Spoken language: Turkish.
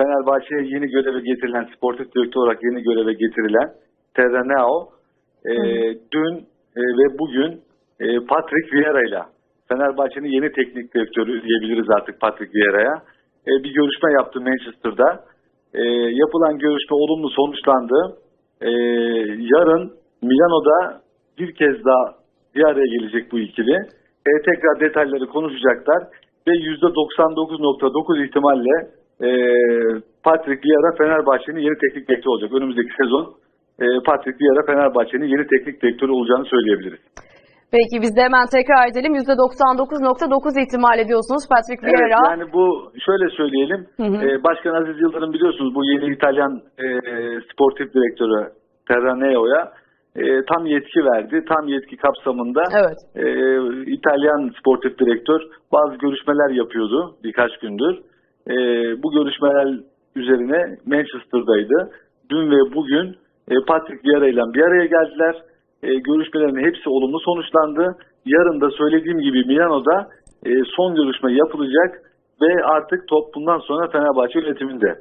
Fenerbahçe'ye yeni göreve getirilen, sportif direktör olarak yeni göreve getirilen Terraneo e, dün e, ve bugün e, Patrick Vieira ile Fenerbahçe'nin yeni teknik direktörü diyebiliriz artık Patrick Vieira'ya e, bir görüşme yaptı Manchester'da. E, yapılan görüşme olumlu sonuçlandı. E, yarın Milano'da bir kez daha bir araya gelecek bu ikili. E, tekrar detayları konuşacaklar ve %99.9 ihtimalle e, Patrick Vieira Fenerbahçe'nin yeni teknik direktörü olacak. Önümüzdeki sezon e, Patrick Vieira Fenerbahçe'nin yeni teknik direktörü olacağını söyleyebiliriz. Peki biz de hemen tekrar edelim. %99.9 ihtimal ediyorsunuz Patrick Evet, Vieira. yani bu şöyle söyleyelim. Hı hı. e, Başkan Aziz Yıldırım biliyorsunuz bu yeni İtalyan e, sportif direktörü Terraneo'ya e, tam yetki verdi. Tam yetki kapsamında Evet. e, İtalyan sportif direktör bazı görüşmeler yapıyordu birkaç gündür. E, bu görüşmeler üzerine Manchester'daydı. Dün ve bugün e, Patrick Vieira ile bir araya geldiler. E, görüşmelerin hepsi olumlu sonuçlandı. Yarın da söylediğim gibi Milano'da e, son görüşme yapılacak ve artık top bundan sonra Fenerbahçe yönetiminde.